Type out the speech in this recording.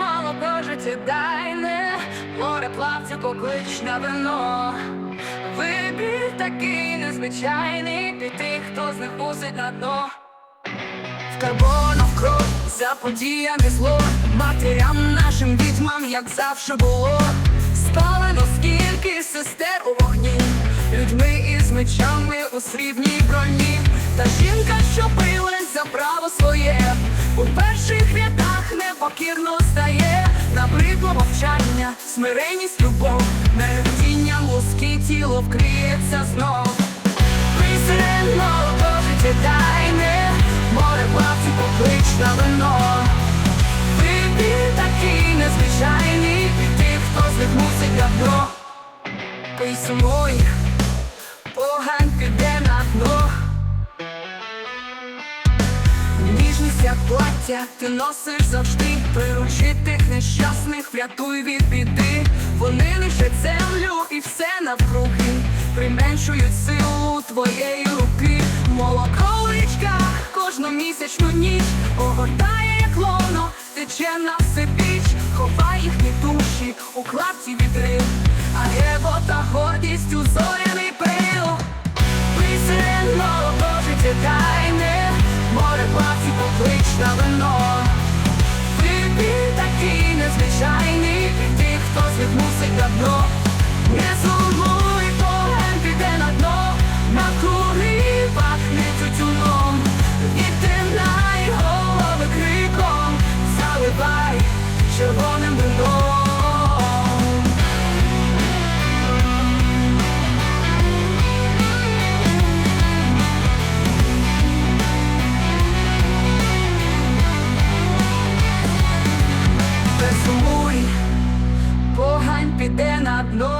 молоко життєдайне, море плавців поклич на вино. Вибір такий незвичайний, під тих, хто з них мусить на дно. В карбонов кров за подіями зло. Матерям нашим відьмам, як завше було. Спалено скільки сестер у вогні. Людьми із мечами у срібній броні. Та жінка, що билась за право У перших рядах непокірно стає. Набридло мовчання, смиренність, любов. Мерехтінням луски тіло вкриється знов. Присерено життя тайне, море плавців поклич на вино. Вибір такий незвичайний, від тих, хто з них мусить на дно. Пий сумуй, погань як плаття, ти носиш завжди Приручи тих нещасних, врятуй від біди. Вони лишать землю і все навкруги. Применшують силу твоєї руки. Молоко в річках кожну місячну ніч. Огортає, як лоно, тече на все біч Ховай їхні душі у клапці вітрил поклич на піде на дно.